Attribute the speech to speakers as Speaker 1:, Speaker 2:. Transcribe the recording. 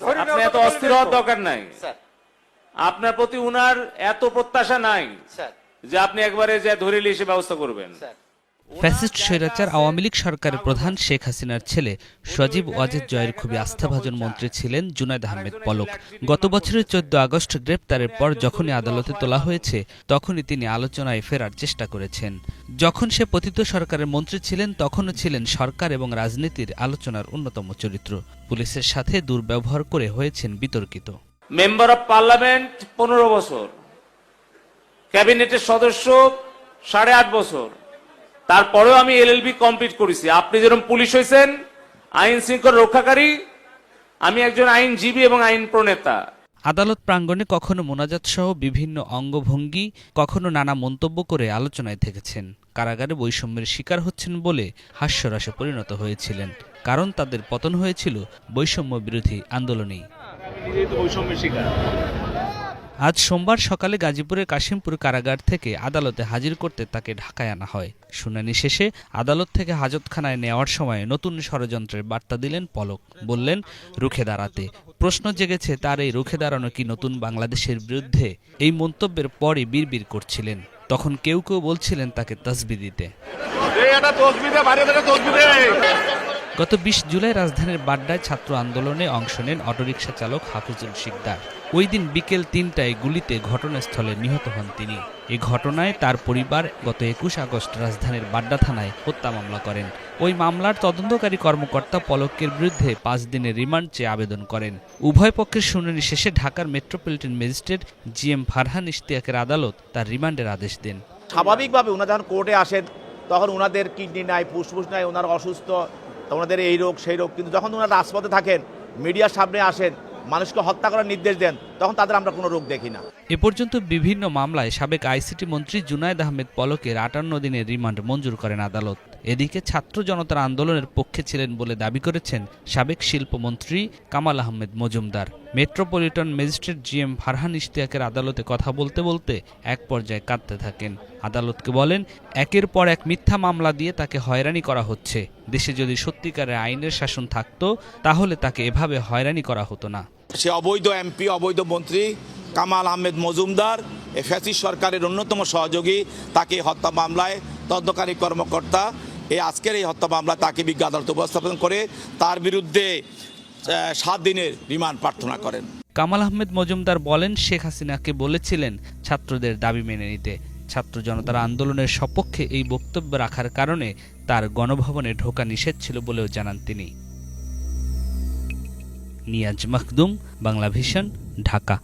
Speaker 1: আপনি এত অস্থির হওয়ার দরকার নাই। আপনার প্রতি উনার এত প্রত্যাশা নাই যে আপনি একবারে যে ধরে নিয়ে সে ব্যবস্থা করবেন।
Speaker 2: স্যার।
Speaker 3: ফ্যাসিস্ট স্বৈরাচার আওয়ামী লীগ সরকারের প্রধান শেখ হাসিনার ছেলে সজীব ওয়াজেদ জয়ের খুবই আস্থাভাজন মন্ত্রী ছিলেন জুনায়দ আহমেদ পলক। গত বছরের চোদ্দ আগস্ট গ্রেপ্তারের পর যখনই আদালতে তোলা হয়েছে, তখনই তিনি আলোচনায় ফেরার চেষ্টা করেছেন। যখন সে পতিত সরকারের মন্ত্রী ছিলেন, তখনও ছিলেন সরকার এবং রাজনীতির আলোচনার অন্যতম চরিত্র। পুলিশের সাথে দুর্ব্যবহার করে হয়েছেন বিতর্কিত।
Speaker 1: মেম্বার অফ পার্লামেন্ট পনেরো বছর, ক্যাবিনেটের সদস্য সাড়ে আট বছর। তারপরেও আমি এল এলএলবি কমপ্লিট করেছি। আপনি যেরকম পুলিশ হয়েছেন আইন শৃঙ্খলা রক্ষাকারী আমি একজন আইনজীবী এবং আইন প্রণেতা।
Speaker 3: আদালত প্রাঙ্গণে কখনো মোনাজাত সহ বিভিন্ন অঙ্গভঙ্গি কখনো নানা মন্তব্য করে আলোচনায় থেকেছেন। কারাগারে বৈষম্যের শিকার হচ্ছেন বলে হাস্যরসে পরিণত হয়েছিলেন। কারণ তাদের পতন হয়েছিল বৈষম্য বিরোধী আন্দোলনেই আজ সোমবার সকালে গাজীপুরের কাশিমপুর কারাগার থেকে আদালতে হাজির করতে তাকে ঢাকায় আনা হয়। শুনানি শেষে আদালত থেকে হাজতখানায় নেওয়ার সময় নতুন ষড়যন্ত্রের বার্তা দিলেন পলক। বললেন, রুখে দাঁড়াতে। প্রশ্ন জেগেছে, তার এই রুখে দাঁড়ানো কি নতুন বাংলাদেশের বিরুদ্ধে? এই মন্তব্যের পরই বিড়বিড় করছিলেন। তখন কেউ কেউ বলছিলেন তাকে তসবি দিতে। গত বিশ জুলাই রাজধানীর বাড্ডায় ছাত্র আন্দোলনে অংশ নেন অটোরিকশা চালক হাফিজুল শিকদার। ওই দিন বিকেল তিনটায় গুলিতে ঘটনাস্থলে নিহত হন তিনি। এ ঘটনায় তার পরিবার গত একুশ আগস্ট রাজধানীর বাড্ডা থানায় হত্যা মামলা করেন। ওই মামলার তদন্তকারী কর্মকর্তা পলকের বিরুদ্ধে পাঁচ দিনের রিমান্ড চেয়ে আবেদন করেন। উভয় পক্ষের শুনানি শেষে ঢাকার metropolitan magistrate G M Farhan ইশতিয়াকের আদালত তার রিমান্ডের আদেশ দেন।
Speaker 4: স্বাভাবিকভাবে ওনারা যখন কোর্টে আসেন, তখন ওনাদের কিডনি নাই, ফুসফুস নাই ওনারা অসুস্থ। তো ওনাদের এই রোগ, সেই রোগ। কিন্তু যখন ওনারা রাজপথে থাকেন, মিডিয়ার সামনে আসেন, মানুষকে হত্যা করার নির্দেশ দেন, তখন তাদের আমরা কোনো রোগ দেখি না।
Speaker 3: এ পর্যন্ত বিভিন্ন মামলায় সাবেক আইসিটি মন্ত্রী জুনায়দ আহমেদ পলকের আটান্ন দিনের রিমান্ড মঞ্জুর করেন আদালত। এদিকে ছাত্র জনতার আন্দোলনের পক্ষে ছিলেন বলে দাবি করেছেন সাবেক শিল্পমন্ত্রী Kamal Ahmed Majumdar. Metropolitan magistrate G M Farhan ইশতিয়াকের আদালতে কথা বলতে বলতে এক পর্যায়ে কাঁদতে থাকেন। আদালতকে বলেন, একের পর এক মিথ্যা মামলা দিয়ে তাকে হয়রানি করা হচ্ছে। দেশে যদি সত্যিকারের আইনের শাসন থাকতো, তাহলে তাকে এভাবে হয়রানি করা হতো না।
Speaker 5: সে অবৈধ এমপি, অবৈধ মন্ত্রী কামাল আহমেদ মজুমদার, এ ফ্যাসিস্ট সরকারের অন্যতম সহযোগী, তাকে হত্যা মামলায় তদন্তকারী কর্মকর্তা এই আজকের এই হত্যা মামলা তাকে বিজ্ঞ আদালত উপস্থাপন করে তার বিরুদ্ধে সাত দিনের রিমান্ড প্রার্থনা করেন।
Speaker 3: কামাল আহমেদ মজুমদার বলেন, শেখ হাসিনাকে বলেছিলেন ছাত্রদের দাবি মেনে নিতে। ছাত্র জনতার আন্দোলনের সপক্ষে এই বক্তব্য রাখার কারণে তার গণভবনে ঢোকা নিষেধ ছিল বলেও জানান তিনি। নিয়াজ মখদুম, বাংলা ভিশন, ঢাকা।